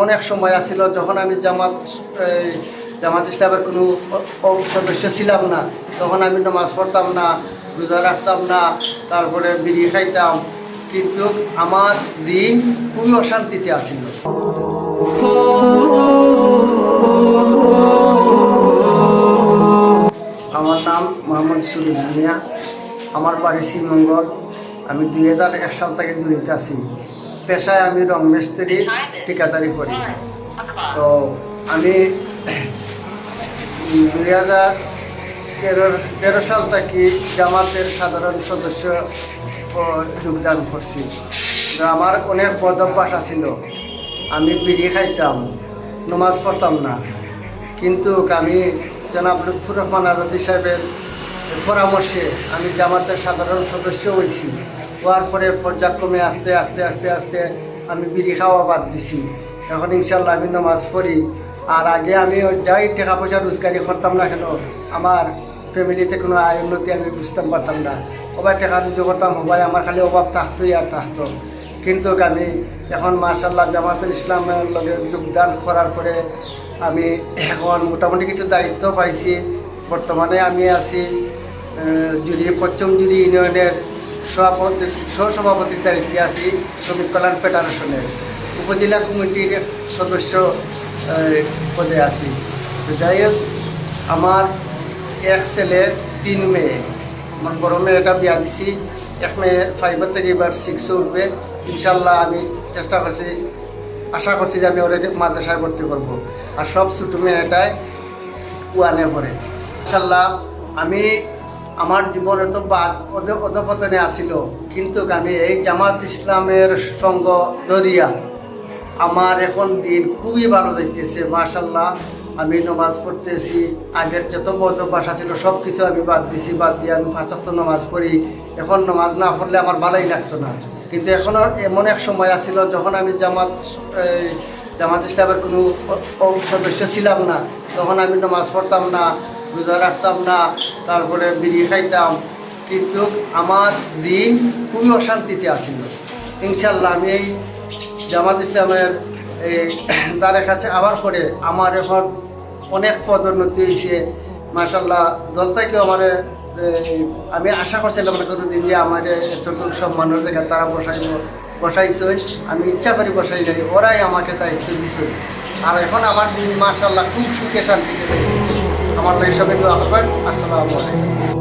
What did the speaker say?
এমন এক সময় আসছিল যখন আমি জামাত জামাত ইসলামের কোনো সদস্য ছিলাম না। তখন আমি নামাজ পড়তাম না, রোজা রাখতাম না, তারপরে বিড়ি খাইতাম। কিন্তু আমার দিন খুবই অশান্তিতে আসছিল আমার নাম মোহাম্মদ সুরুজ মিয়া। আমার বাড়ি শ্রীমঙ্গল। আমি দুই হাজার এক সাল থেকে জড়িত আছি। পেশায় আমি রং মিস্ত্রি ঠিকাদারি করি। তো আমি দুই হাজার তেরো তেরো সাল থেকে জামাতের সাধারণ সদস্য যোগদান করছি। আমার অনেক পদভ্যাস ছিল আমি বিড়ি খাইতাম, নমাজ পড়তাম না। কিন্তু আমি জনাব লুৎফুর রহমান আজাদি সাহেবের পরামর্শে আমি জামাতের সাধারণ সদস্য হয়েছি। হওয়ার পরে পর্যায়ক্রমে আস্তে আস্তে আস্তে আস্তে আমি বিড়ি খাওয়া বাদ দিছি। এখন ইনশাল্লাহ আমি নমাজ পড়ি। আর আগে আমি যাই টাকা পয়সা রোজগারি করতাম না কেন, আমার ফ্যামিলিতে কোনো আয় উন্নতি আমি বুঝতে পারতাম না। সবাই টাকা রুজি করতাম সবাই আমার খালি অভাব থাকতোই আর থাকতো। কিন্তু আমি এখন মার্শাল্লাহ জামাতুল ইসলামের লগে যোগদান করার পরে আমি এখন মোটামুটি কিছু দায়িত্ব পাইছি। বর্তমানে আমি আছি জুড়ি, পশ্চিম জুড়ি ইউনিয়নের সভাপতি সহসভাপতির দায়িত্বে আছি শ্রমিক কল্যাণ ফেডারেশনের। উপজেলা কমিটির সদস্য পদে আছি। যাই হোক, আমার এক ছেলে, তিন মেয়ে। আমার বড় মেয়েটা বিয়া দিছি। এক মেয়ে ফাইভের থেকে এবার সিক্সে উঠবে। ইনশাল্লাহ আমি চেষ্টা করছি, আশা করছি যে আমি ওরে মাদ্রাসায় ভর্তি করব। আর সব ছোটো মেয়েটায় ওয়ানে পড়ে। ইনশাল্লাহ আমি আমার জীবনে তো বাদ অধ- অধপতনে আসিল কিন্তু আমি এই জামাত ইসলামের সঙ্গ দরিয়া আমার এখন দিন খুবই ভালো যাইতেছে মাশাল্লাহ আমি নমাজ পড়তেছি, আগের যত বদ ভাষা ছিল সব কিছু আমি বাদ দিছি, বাদ দিয়ে আমি ফাঁসক্ত নমাজ পড়ি। এখন নমাজ না পড়লে আমার ভালোই লাগতো না। কিন্তু এখনও এমন এক সময় আসছিল যখন আমি জামাত জামাত ইসলামের কোনো সদস্য ছিলাম না, তখন আমি নমাজ পড়তাম না, রোজা রাখতাম না তারপরে বিড়ি খাইতাম। কিন্তু আমার দিন খুবই অশান্তিতে আসছিল ইনশাল্লাহ আমি এই জামাত ইসলামের এই দ্বারের কাছে আবার করে আমার এখন অনেক পদোন্নতি হয়েছে। মাসাল্লাহ দল থেকেও আমার আমি আশা করছিলাম না কোনোদিন যে আমার এতটুকু সম্মানের জায়গায় তারা বসাইব বসাইছে আমি ইচ্ছা করি বসাই যাই ওরাই আমাকে দায়িত্ব দিছে আর এখন আমার দিন মাসাল্লাহ খুব সুখে শান্তিতে। আমার লাগে সবাই আসবেন আসসালামাইকুম